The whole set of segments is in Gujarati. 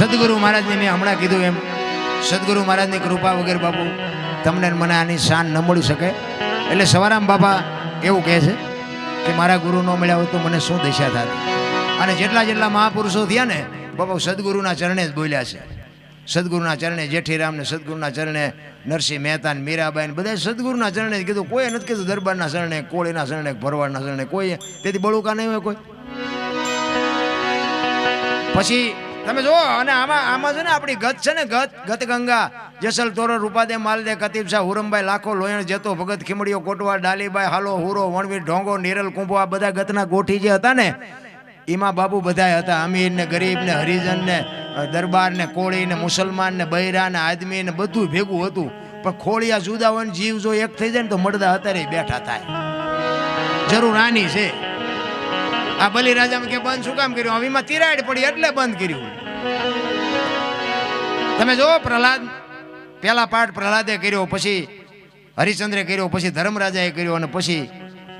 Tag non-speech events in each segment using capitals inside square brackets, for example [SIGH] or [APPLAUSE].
સદગુરુ મહારાજને મેં હમણાં કીધું એમ, સદગુરુ મહારાજની કૃપા વગર બાપુ, તમને મને આની શાન ન મળી શકે. એટલે સવારામ બાપા એવું કહે છે કે, મારા ગુરુ ન મળ્યા હોય તો મને શું દશા થાત? અને જેટલા જેટલા મહાપુરુષો થયા ને, બાપુ સદગુરુના ચરણે જ બોલ્યા છે. સદગુરુના ચરણે જેઠીરામને સદગુરુના ચરણે નરસિંહ મહેતા ને મીરાબાઈ બધા સદગુરુના ચરણે જ કીધું, કોઈ નથી કીધું દરબારના ચરણે, કોળીના ચરણે, ભરવાડના ચરણે કોઈ. તેથી બળુકા નહીં હોય કોઈ. પછી તમે જુઓ, અને આમાં આમાં છે ને આપણી ગત છે ને ગત ગત ગંગા, જેસલ તોરો રૂપાદે માલદે કતીબ શાહ, હુરમભાઈ, લાખો, લોયણ, જતો, ભગત, ખીમડીઓ કોટવા ડાલીબાઈ, હાલો, હુરો, વણવીર, ઢોંગો, નિરલ, કુંભો, આ બધા ગતના ગોઠી જે હતા ને, એમાં બાબુ બધા હતા. અમીર ને ગરીબ ને હરિજન ને દરબાર ને, કોળી ને, મુસલમાન ને, બૈરા ને, આદમી ને, બધું ભેગું હતું. પણ ખોળિયા જુદા હોય જીવ જો એક થઈ જાય ને, તો મળદા અત્યારે બેઠા થાય. જરૂર આની છે. આ બલિરાજામાં કે બંધ શું કામ કર્યું? હવીમાં તિરાડ પડી એટલે બંધ કર્યું. તમે જો પ્રહલાદ પેલા પાઠ પ્રહલાદે કર્યો, પછી હરિચંદ્રે કર્યો, પછી ધર્મરાજાએ કર્યો અને પછી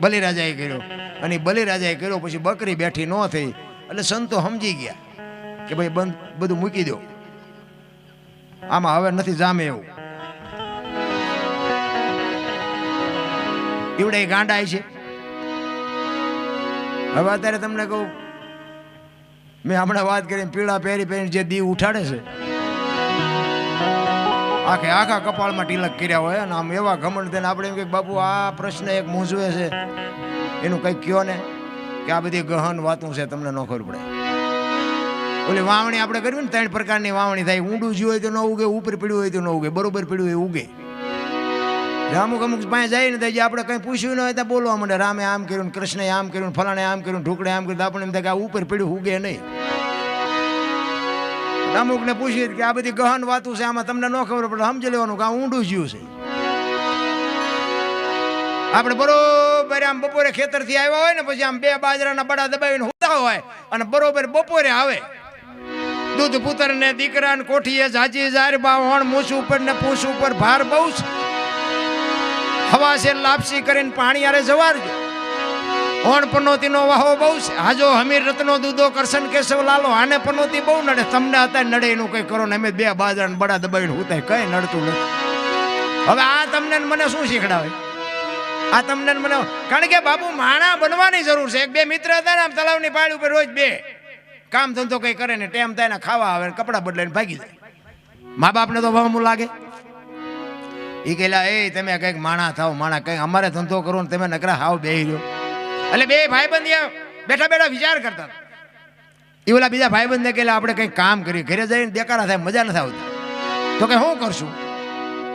બલિરાજાએ કર્યો. અને બલિરાજાએ કર્યો, પછી બકરી બેઠી ન થઈ. એટલે સંતો સમજી ગયા કે ભાઈ બંધ, બધું મૂકી દો. આમાં હવે નથી જામે એવું. એવડે ગાંડા છે. હવે અત્યારે તમને કહું મેં હમણાં વાત કરી, પીળા પહેરી પહેરીને જે દીવ ઉઠાડે છે, આખે આખા કપાળમાં ટીલક કર્યા હોય અને આમ એવા ઘમંડ થઈને આપણે એમ કે બાપુ, આ પ્રશ્ન એક મૂંઝવે છે. એનું કંઈક કયો ને? કે આ બધી ગહન વાતું છે, તમને ન ખબર પડે. ઓલી વાવણી આપણે કરવી ને ત્રણ પ્રકારની વાવણી થાય. ઊંડું જ્યું હોય તો ન ઉગે, ઉપર પીડ્યું હોય તો ન ઉગે, બરોબર પીડ્યું હોય, ઉગે. અમુક અમુક પાસે જાય ને જે આપણે કંઈ પૂછ્યું ન હોય તો બોલવા માંડે. રામે આમ કર્યું કૃષ્ણે આમ કર્યું ફલાણે આમ કર્યું ને ઢુકડે આમ કર્યું આપણે એમ થાય કે આ ઉપર પીડ્યું ઉગે નહીં. અમુક ને પૂછીએ કે આ બધી ગહન વાતું છે, આમાં તમને ન ખબર પડે, સમજી લેવાનું કે આ ઊંડું જ્યું છે. આપણે બરોબર આમ બપોરે ખેતરથી આવ્યા હોય ને, પછી આમ બે બાજરાના બડા દબાવીને હોતા હોય અને બરોબર બપોરે આવે. દૂધ પુત્ર ને દીકરા ને કોઠીએ જાજી જાર બાવણ મૂછ ઉપર ને પૂછ ઉપર ભાર બહુ છે હવા છે લાપસી કરીને પાણી આરે જવારજો ઓણ પનોતી નો વાહો બહુ છે. હાજો હમીર રત્નો દૂધો કરશન કેશવ લાલો, આને પનોતી બહુ નડે. તમને અત્યારે નડે એનું કઈ કરો ને, અમે બે બાજરાને બડા દબાવીને હુતાય કઈ નડતું નથી. હવે આ તમને મને શું શીખડાવે? આ તમને મને કારણ કે બાબુ માણા બનવાની જરૂર છે. એક બે મિત્ર હતા ને આમ તલાવની પાળી ઉપર રોજ બે. કામ ધંધો કઈ કરે ને, ટેમ થાય ખાવા આવે ને કપડાં બદલાઈને ભાગી જાય. મા બાપને તો વહમું લાગે. એ કહેલા, એ, તમે કંઈક માણા થાવ માણા કંઈક અમારે ધંધો કરો ને તમે નકરા હાવ બે રહ્યો. એટલે બે ભાઈબંધ બેઠા બેઠા વિચાર કરતા એ ઓલા બીજા ભાઈબંધને કહેલા, આપણે કંઈક કામ કરીએ, ઘરે જઈને દેકારા થાય, મજા નથી આવતી. તો કે શું કરશું?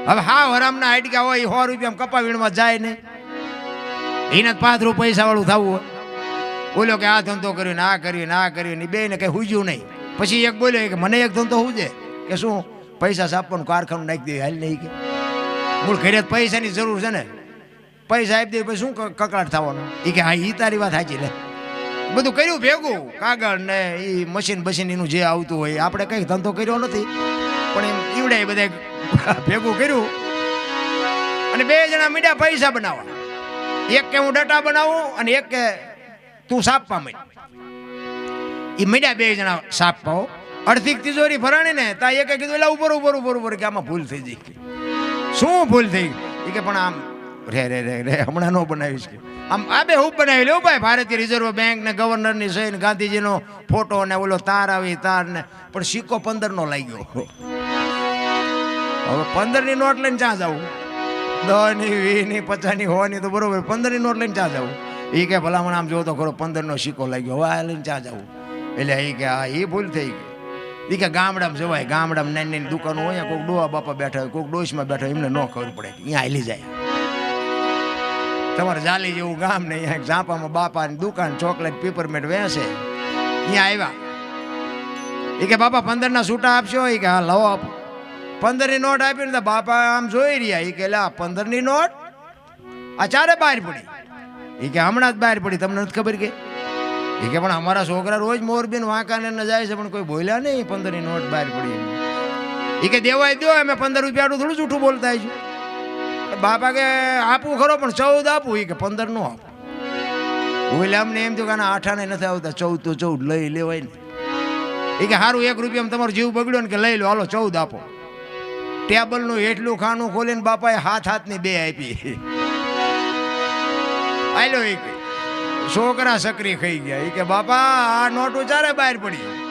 હવે હા હરામના આઈડિયા હોય સો રૂપિયા કપા વીણવા જાય ને. એને જ પાંચ રૂપિયા પૈસા વાળું થવું હોય. બોલ્યો કે, આ ધંધો કર્યો ને, આ કર્યું ને કર્યું ને બે ને કઈ હુજ્યું નહીં. પછી એક બોલ્યો કે, મને એક ધંધો હુજે? કે, શું? પૈસા સાપવાનું કારખાનું નાખી દે, હાલ નહીં કે. મૂળ ઘરે પૈસાની જરૂર છે ને? પૈસા આપી દે, પછી શું કકડાટ થવાનો? એ કે, હા એ તારી વાત સાચી લે. બધું કર્યું, ભેગું. કાગળ ને એ મશીન બશીન એનું જે આવતું હોય, આપણે કંઈ ધંધો કર્યો નથી. પણ એમ ઈવડે બધા [LAUGHS] ભેગું કર્યું. અને બે જણા મીડા પૈસા બનાવવા એક કે હું ડટા બનાવું અને એક કે તું સાપવા માંડ. એ મીડા બે જણા સાપ હો. અડધી તિજોરી ભરાણી ને, તા એકે કીધું, એટલે ઉપર ઉપર ઉપર ઉપર કે આમાં ભૂલ થઈ કે શું ભૂલ થઈ? એ કે પણ આમ રે રે રે રે, હમણાં ન બનાવીશ કે. આમ, આ બે હું બનાવી લેવું ભાઈ, ભારતીય રિઝર્વ બેંક ને ગવર્નરની સહી ને ગાંધીજીનો ફોટો ને ઓલો તાર આવી, તાર ને. પણ સિક્કો પંદર નો લાગ્યો હવે પંદરની નોટ લઈને ચા જવું દસની વીસની પચાસની હો ની તો બરોબર પંદરની નોટ લઈને ચા જવું એ કે ભલામણ આમ જોવો તો ખરો પંદર નો સિક્કો લાગ્યો. હવે આ લઈને ચા જવું એટલે એ કે હા એ ભૂલ થઈ ગઈ. એ કે ગામડામાં જવાય, ગામડામાં નાની નાની દુકાનો હોય કોઈક ડોહા બાપા બેઠા હોય, કોઈક ડોશમાં બેઠા હોય, એમને ન ખબર પડે કે અહીંયા હાલી જાય. તમારે જાલી જેવું ગામ ને અહીંયા ઝાંપામાં બાપાની દુકાન, ચોકલેટ પેપરમેટ વેચે. અહીંયા આવ્યા. એ કે બાપા પંદર ના છૂટા આપશો? એ કે હા, લવો આપો. પંદરની નોટ આપી ને બાપા આમ જોઈ રહ્યા. એ કે લા પંદરની નોટ? આ ચારે બહાર પડી. એ કે હમણાં જ બહાર પડી. તમને નથી ખબર કે? એ કે, પણ અમારા છોકરા રોજ મોરબી વાંકાને ન જાય છે, પણ કોઈ બોલ્યા નહીં, પંદરની નોટ બહાર પડી એ કે, દેવાય દો અમે પંદર રૂપિયાનું થોડું જૂઠું બોલતા છું. બાપા કે આપવું ખરો, પણ ચૌદ આપું. એ કે, પંદર નો આપું. બોલ્યા અમને એમ થયું કે આઠાને નથી આવતા, ચૌદ તો ચૌદ લઈ લેવાય ને. એ કે સારું એક રૂપિયામાં તમારો જીવ બગડ્યો ને કે લઈ લો, હાલો, ચૌદ આપો. ટેબલનું એટલું ખાનું ખોલીને બાપાએ હાથ હાથની બે આપી. આયલો એક. છોકરા સકરી ખાઈ ગયા. એ કે, બાપા, આ નોટું ઉચારે બહાર પડી.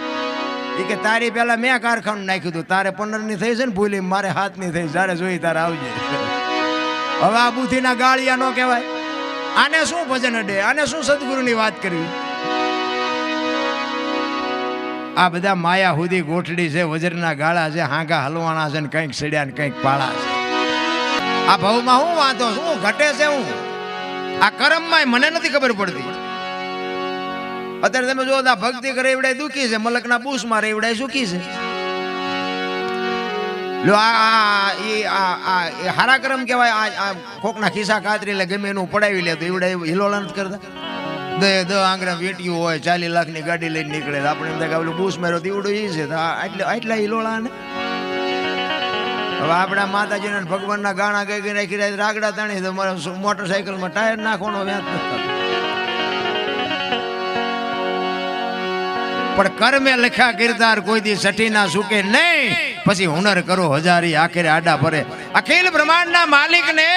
એ કે, તારી પેલા મેં કારખાનું નાખ્યું હતું. તારે પંદરની થઈ છે ને ભૂલી, મારે હાથની થઈ જ્યારે જોઈ, તારે આવજે. હવે આ બુદ્ધિના ગાળિયા નો કહેવાય. આને શું ભજન અડે? આને શું સદગુરુની વાત કરવી? આ બધા માયા હુદી ગોઠડી છે, વજરના ગાળા છે, હાંગા હલવાણા છે ને કંઈક સડ્યા ને કંઈક પાળા છે. આ ભાવમાં શું વાંધો શું ઘટે છે હું? આ કરમમાં મને નથી ખબર પડતી. અત્યારે તમે જો આ ભક્તિ કરે એવડાય દુખી છે, મલકના બૂસ મારે એવડાય સુખી છે. લો, આ એ, આ આ, એ હારા કરમ કહેવાય, આ આ કોકના ખિસ્સા કાતરી લે, ગમે એનું પડાવી લે, તો એવડાય હિલોળા નથી કરતા. દે, દ આંગળા વેટ્યું હોય ચાલી લાખની ગાડી લઈને નીકળે આપણે એમ થાય કે પેલું બૂસ માર્યો દીવડું એ છે આટલા આટલા હિલોળા ને હવે આપણા માતાજીને ભગવાનના ગાણા ગઈ ગઈ રાખી રહ્યા રાગડા તાણી તો મારે મોટરસાયકલમાં ટાયર નાખવાનો વ્યાજ પણ કર્મે લખ્યા કિરદાર કોઈ દી સઠી ના સુકે નહીં. પછી હુનર કરો હજારી, આખરે આડા ભરે. અખિલ બ્રહ્માંડના માલિકને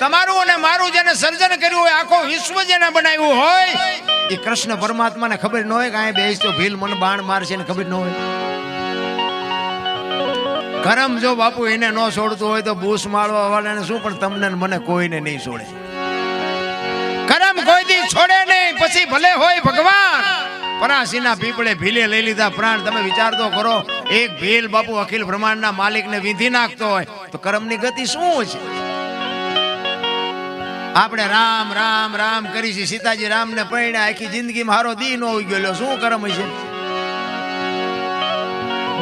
તમારું અને મારું જેને સર્જન કર્યું હોય, આખો વિશ્વ જેને બનાવ્યું હોય એ કૃષ્ણ પરમાત્માને ખબર ન હોય કે અહીંયા બેસ તો ભીલ મન બાણ મારશે ને ખબર ન હોય. કરમ જો બાપુ એને ન છોડતું હોય તો બૂસ મારવા વાળાને શું, પણ તમને મને કોઈને નહીં છોડે. કરમ કોઈ દી છોડે નહીં, પછી ભલે હોય ભગવાન. પરાસીના પીપળે ભીલે લઈ લીધા પ્રાણ. તમે વિચાર તો કરો, એક ભીલ બાપુ અખિલ બ્રહ્માંડના માલિકને વિધિ નાખતો હોય, તો કરમની ગતિ શું છે? આપણે રામ રામ રામ કરી છે. સીતાજી રામને પરણ્યા. આખી જિંદગીમાં હારો દી ન ઉગ્યો. શું કરમ છે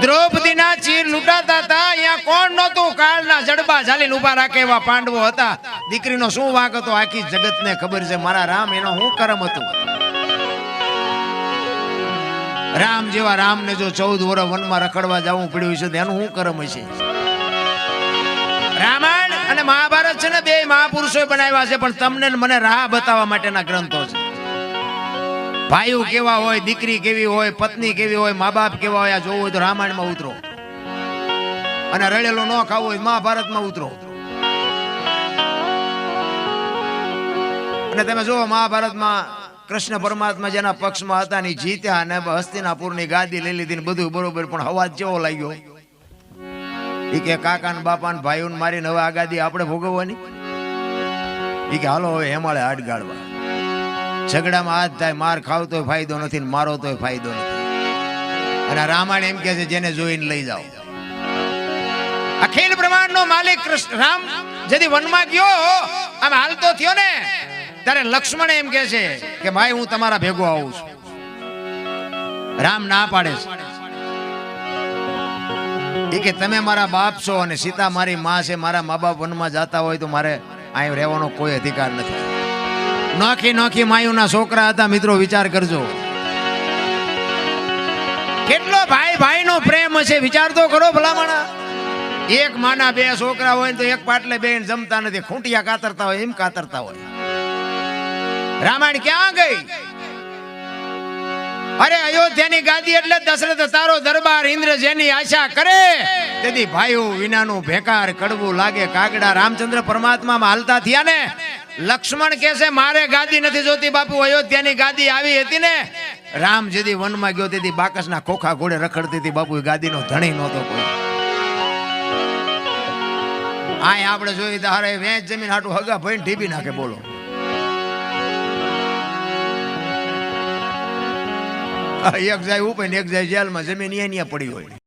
દ્રૌપદીના ચીર લૂંટાતા હતા. અહીંયા કોણ નહોતું? કાળના જડબા ઝાલીને ઊભા રાખે એવા પાંડવો હતા. દીકરીનો શું વાંક હતો? આખી જગતને ખબર છે. મારા રામ, એનો શું કરમ હતું? રામ જેવા રામને જો ચૌદ વર્ષ વનમાં રખડવા જવું પડ્યું છે એનું શું કરમ હશે? રામાયણ અને મહાભારત છે ને, બે મહાપુરુષોએ બનાવ્યા છે, પણ તમને મને રાહ બતાવવા માટેના ગ્રંથો છે. ભાઈઓ કેવા હોય, દીકરી કેવી હોય, પત્ની કેવી હોય મા બાપ કેવા હોય, આ જોવું હોય તો રામાયણમાં ઉતરો. અને રડેલો ન ખાવું હોય મહાભારતમાં ઉતરો. અને તમે જુઓ, મહાભારતમાં કૃષ્ણ પરમાત્મા જેના પક્ષમાં હતા ની જીત્યા અને હસ્તિનાપુરની ગાદી લઈ લીધી ને બધું બરોબર, પણ હવાજ જેવો લાગ્યો? ઈ કે કાકા ને બાપા ને ભાઈઓ ને મારીને હવે આ ગાદી આપણે ભોગવવાની? ઈ કે, હાલો, હવે હેમાળે હાડ ગાળવા ઝઘડામાં હાથ થાય, માર ખાવ તોય ફાયદો નથી મારો તોય ફાયદો નથી. અને રામાયણ એમ કે છે, જેને જોઈને લઈ જાઓ. અખિલ બ્રહ્માંડ નો માલિક કૃષ્ણ, રામ જેથી વનમાં ગયો, આમ હાલતો થયો ને, ત્યારે લક્ષ્મણ એમ કે છે કે, ભાઈ, હું તમારા ભેગો આવું છું. રામ ના પાડે છે. એ કે, તમે મારા બાપ છો અને સીતા મારી માં છે, મારા મા બાપ વનમાં જતા હોય તો મારે અહીં રહેવાનો કોઈ અધિકાર નથી. નોખી નોખી માયુના છોકરા હતા. મિત્રો, વિચાર કરજો. કેટલો ભાઈ ભાઈ નો પ્રેમ હશે? વિચાર તો કરો ભલામણા. એક માના બે છોકરા હોય તો એક પાટલે બે જમતા નથી. ખૂંટિયા કાતરતા હોય, એમ કાતરતા હોય. રામાયણ ક્યાં ગઈ? અરે, અયોધ્યાની ગાદી એટલે દશરથ તારો દરબાર ઇન્દ્ર જેની આશા કરે. તેથી ભાઈઓ વિનાનું ભેકાર, કડવું લાગે. કાગડા રામચંદ્ર પરમાત્મામાં હાલતા થયા ને લક્ષ્મણ કે છે, મારે ગાદી નથી જોતી બાપુ, અયોધ્યાની ગાદી આવી હતી ને. રામ જેથી વનમાં ગયો, તેથી બાકસના ખોખા ઘોડે રખડતી હતી બાપુ, એ ગાદીનો ધણી નહોતો કોઈ. આ આપણે જોઈએ તો હારે વેચ જમીન હાટું હગા ભાઈ ઢીબી નાખે, બોલો. એક જાય ઉપર એક જાય જેલમાં, જમીન અહીંયા પડી હોય.